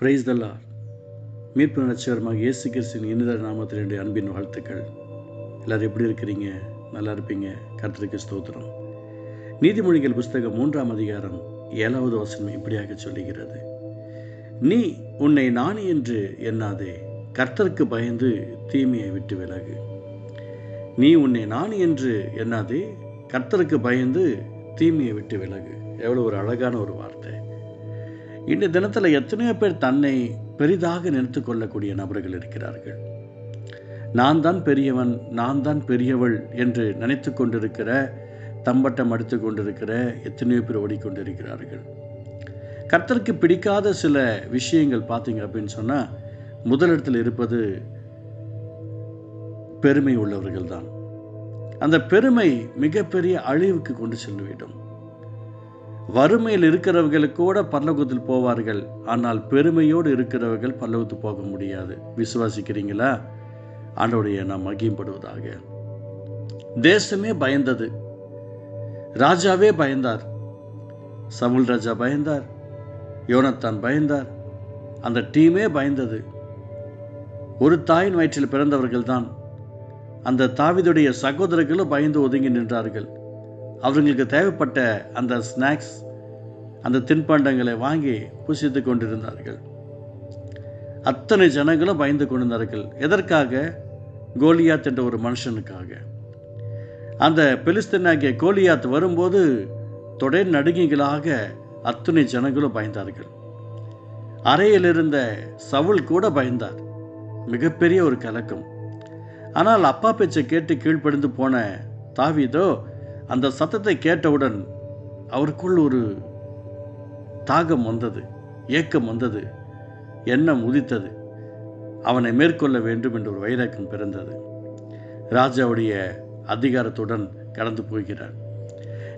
Price தல்லா மீட்பு நட்சகரமாக இயேசு கிறிஸ்தின் இனித நாமத்தில் என்னுடைய அன்பின் வாழ்த்துக்கள். எல்லோரும் எப்படி இருக்கிறீங்க? நல்லா இருப்பீங்க? கர்த்தருக்கு ஸ்தோத்திரம். நீதிமொழிகள் புஸ்தகம் மூன்றாம் அதிகாரம் ஏழாவது வசனம் இப்படியாக சொல்லுகிறது. நீ உன்னை நாணி என்று எண்ணாதே. கர்த்தருக்கு பயந்து தீமையை விட்டு விலகு. நீ உன்னை நாணி என்று எண்ணாதே. கர்த்தருக்கு பயந்து தீமையை விட்டு விலகு. எவ்வளோ ஒரு அழகான ஒரு வார்த்தை. இந்த தினத்தில் எத்தனையோ பேர் தன்னை பெரிதாக நினைத்து கொள்ளக்கூடிய நபர்கள் இருக்கிறார்கள். நான் தான் பெரியவன் நான் தான் பெரியவள் என்று நினைத்து கொண்டிருக்கிற தம்பட்டம் அடித்து கொண்டிருக்கிற எத்தனையோ பேர் ஓடிக்கொண்டிருக்கிறார்கள். கர்த்தருக்கு பிடிக்காத சில விஷயங்கள் பார்த்தீங்க அப்படின்னு சொன்னால் முதலிடத்தில் இருப்பது பெருமை உள்ளவர்கள் தான் அந்த பெருமை மிகப்பெரிய அழிவுக்கு கொண்டு சென்றுவிடும் வறுமையில் இருக்கிறவர்கள் கூட பல்லவத்தில் போவார்கள். ஆனால் பெருமையோடு இருக்கிறவர்கள் பல்லவத்து போக முடியாது. விசுவாசிக்கிறீங்களா? ஆண்டோடைய நாம் மகிம்படுவதாக தேசமே பயந்தது. ராஜாவே பயந்தார். சவுல் ராஜா பயந்தார். யோனத்தான் பயந்தார். அந்த டீமே பயந்தது. ஒரு தாயின் வயிற்றில் பிறந்தவர்கள் தான் அந்த தாவிதுடைய சகோதரர்களும் பயந்து ஒதுங்கி நின்றார்கள். அவர்களுக்கு தேவைப்பட்ட அந்த ஸ்நாக்ஸ் அந்த தின்பண்டங்களை வாங்கி புசித்து கொண்டிருந்தார்கள். அத்தனை ஜனங்களும் பயந்து கொண்டிருந்தார்கள். எதற்காக? கோலியாத் என்ற ஒரு மனுஷனுக்காக. அந்த பெலிஸ்தீனாகிய கோலியாத் வரும்போது தொடர் நடுங்கிகளாக அத்தனை ஜனங்களும் பயந்தார்கள். அறையில் இருந்த சவுல் கூட பயந்தார். மிகப்பெரிய ஒரு கலக்கம். ஆனால் அப்பா பேச்சை கேட்டு கீழ்ப்படிந்து போன தாவிதோ அந்த சத்தத்தை கேட்டவுடன் அவருக்குள் ஒரு தாகம் வந்தது ஏக்கம் வந்தது எண்ணம் உதித்தது. அவனை மேற்கொள்ள வேண்டும் என்ற ஒரு வைராக்கம் பிறந்தது. ராஜாவுடைய அதிகாரத்துடன் கடந்து போகிறார்.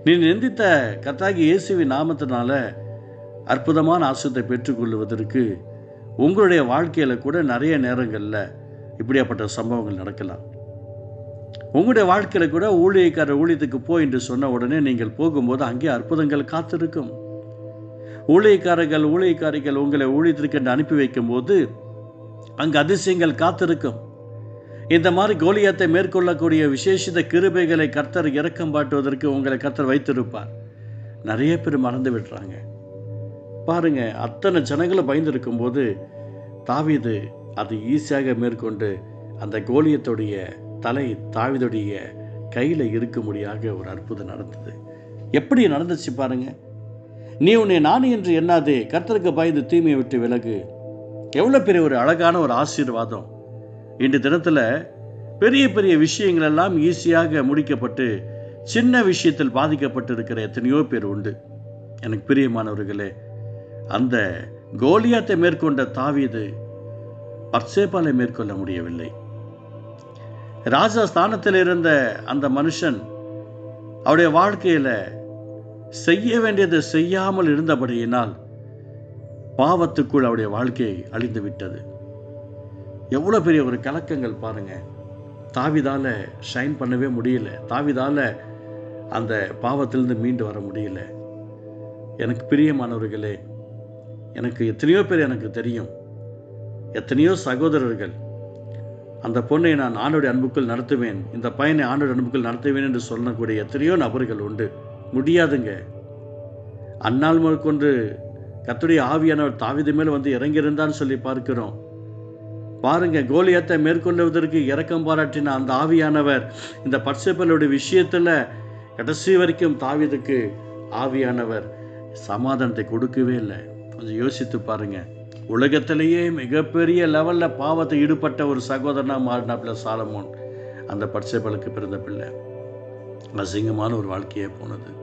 நீ நிந்தித்த கத்தாகி இயேசுவின் நாமத்தினால அற்புதமான ஆசிரியத்தை பெற்றுக்கொள்வதற்கு உங்களுடைய வாழ்க்கையில் கூட நிறைய நேரங்களில் இப்படியாப்பட்ட சம்பவங்கள் நடக்கலாம். உங்களுடைய வாழ்க்கையில் கூட ஊழியக்காரர் ஊழியத்துக்கு போ என்று சொன்ன உடனே நீங்கள் போகும்போது அங்கே அற்புதங்கள் காத்திருக்கும். ஊழியக்காரர்கள் ஊழியக்காரிகள் உங்களை ஊழியத்திற்கு என்று அனுப்பி வைக்கும்போது அங்கு அதிசயங்கள் காத்திருக்கும். இந்த மாதிரி கோலியத்தை மேற்கொள்ளக்கூடிய விசேஷித கிருபைகளை கர்த்தர் இறக்கம் பாட்டுவதற்கு உங்களை கர்த்தர் வைத்திருப்பார். நிறைய பேர் மறந்து விடுறாங்க. பாருங்க அத்தனை ஜனங்களும் பயந்துருக்கும் போது தாவிது அது ஈஸியாக மேற்கொண்டு அந்த கோலியத்துடைய தலை தாவிதுடைய கையில் இருக்கும்படியாக ஒரு அற்புதம் நடந்தது. எப்படி நடந்துச்சு பாருங்க. நீ உன்னை நானே என்று எண்ணாதே கர்த்தருக்கு பயந்து தீமையை விட்டு விலகு. எவ்வளோ பெரிய ஒரு அழகான ஒரு ஆசீர்வாதம். இன்று தினத்தில் பெரிய பெரிய விஷயங்கள் எல்லாம் ஈஸியாக முடிக்கப்பட்டு சின்ன விஷயத்தில் பாதிக்கப்பட்டு இருக்கிற எத்தனையோ பேர் உண்டு. எனக்கு பிரியமானவர்களே அந்த கோலியாத்தை மேற்கொண்ட தாவீது பர்சேபாலை மேற்கொள்ள முடியவில்லை. ராஜா ஸ்தானத்தில் இருந்த அந்த மனுஷன் அவருடைய வாழ்க்கையில் செய்ய வேண்டியதை செய்யாமல் இருந்தபடியினால் பாவத்துக்குள் அவருடைய வாழ்க்கை அழிந்து விட்டது. எவ்வளோ பெரிய ஒரு கலக்கங்கள் பாருங்க. தாவிதால் ஷைன் பண்ணவே முடியல. தாவிதால் அந்த பாவத்திலிருந்து மீண்டு வர முடியல. எனக்கு பிரியமானவர்களே எனக்கு எத்தனையோ பேர் எனக்கு தெரியும். எத்தனையோ சகோதரர்கள் அந்த பொண்ணை நான் ஆண்டோடைய அன்புக்குள் நடத்துவேன். இந்த பையனை ஆண்டோட அன்புக்குள் நடத்துவேன் என்று சொல்லக்கூடிய எத்தனையோ நபர்கள் உண்டு. முடியாதுங்க. அந்நாள் முதற்கொண்டு கத்துடைய ஆவியானவர் தாவிது மேல் வந்து இறங்கியிருந்தான்னு சொல்லி பார்க்கிறோம். பாருங்க கோலியத்தை மேற்கொள்வதற்கு இறக்கம் பாராட்டின அந்த ஆவியானவர் இந்த பட்சப்பலுடைய விஷயத்தில் கடைசி வரைக்கும் தாவிதுக்கு ஆவியானவர் சமாதானத்தை கொடுக்கவே இல்லை. கொஞ்சம் யோசித்து பாருங்கள் உலகத்திலேயே மிகப்பெரிய லெவலில் பாவத்தை ஈடுபட்ட ஒரு சகோதரனாக மாறினாப்புல சாலமோன். அந்த பட்சேபலுக்கு பிறந்த பிள்ளை. அசிங்கமான ஒரு வாழ்க்கையே போனது.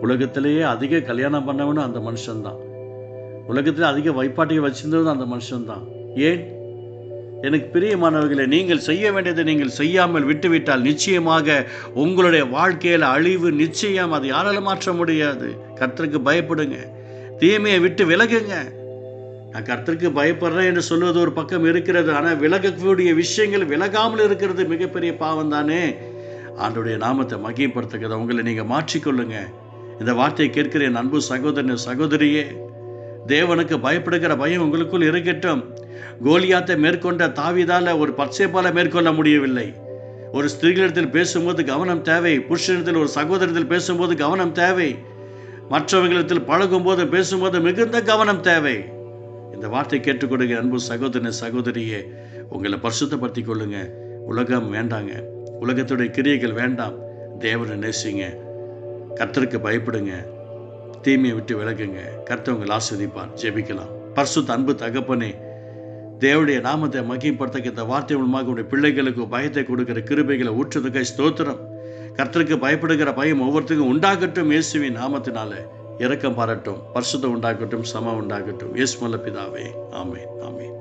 உலகத்திலேயே அதிக கல்யாணம் பண்ணவனும் அந்த மனுஷன்தான். உலகத்தில் அதிக வைப்பாட்டியை வச்சிருந்ததும் அந்த மனுஷன்தான். ஏன்? எனக்கு பிரியமானவர்களை நீங்கள் செய்ய வேண்டியதை நீங்கள் செய்யாமல் விட்டுவிட்டால் நிச்சயமாக உங்களுடைய வாழ்க்கையில் அழிவு நிச்சயம் அதை யாராலும் மாற்ற முடியாது. கர்த்தருக்கு பயப்படுங்க. தீமையை விட்டு விலகுங்க. நான் கர்த்தருக்கு பயப்படுறேன் என்று சொல்வது ஒரு பக்கம் இருக்கிறது ஆனால் விலகக்கூடிய விஷயங்கள் விலகாமல் இருக்கிறது மிகப்பெரிய பாவம் தானே. ஆண்டுடைய நாமத்தை மகிப்படுத்துகிறத உங்களை நீங்கள் மாற்றிக்கொள்ளுங்க. இந்த வார்த்தையை கேட்கிற என் அன்பு சகோதரன் சகோதரியே தேவனுக்கு பயப்படுகிற பயம் உங்களுக்குள் இருக்கட்டும். கோலியாத்தை மேற்கொண்ட தாவிதால ஒரு பச்சைப்பால மேற்கொள்ள முடியவில்லை. ஒரு ஸ்திரீகளிடத்தில் பேசும்போது கவனம் தேவை புருஷனிடத்தில் ஒரு சகோதரத்தில் பேசும்போது கவனம் தேவை. மற்றவர்களிடத்தில் பழகும்போது பேசும்போது மிகுந்த கவனம் தேவை. இந்த வார்த்தை கேட்டுக்கொடுங்க அன்பு சகோதரன் சகோதரியே. உங்களை பரிசுத்தப்படுத்தி கொள்ளுங்க. உலகம் வேண்டாங்க. உலகத்துடைய கிரியைகள் வேண்டாம். தேவனை நேசிங்க. கர்த்தருக்கு பயப்படுங்க. தீமையை விட்டு விலகுங்க. கர்த்தர் உங்களை ஆஸ்வதிப்பார் ஜெபிக்கலாம். பரிசுத்த அன்பு தகப்பனே தேவனுடைய நாமத்தை மகிப்படுத்த இந்த வார்த்தை மூலமாக உடைய பிள்ளைகளுக்கு பயத்தை கொடுக்கிற கிருபைகளை ஊற்றுறதுக்காக ஸ்தோத்திரம். கர்த்தருக்கு பயப்படுகிற பயம் ஒவ்வொருத்தருக்கும் உண்டாகட்டும் இயேசுவின் நாமத்தினால. இரக்கம் பாரட்டும் பரிசுத்தம் உண்டாகட்டும் சமம் உண்டாகட்டும். இயேசு மல்ல பிதாவே. ஆமேன் ஆமென்.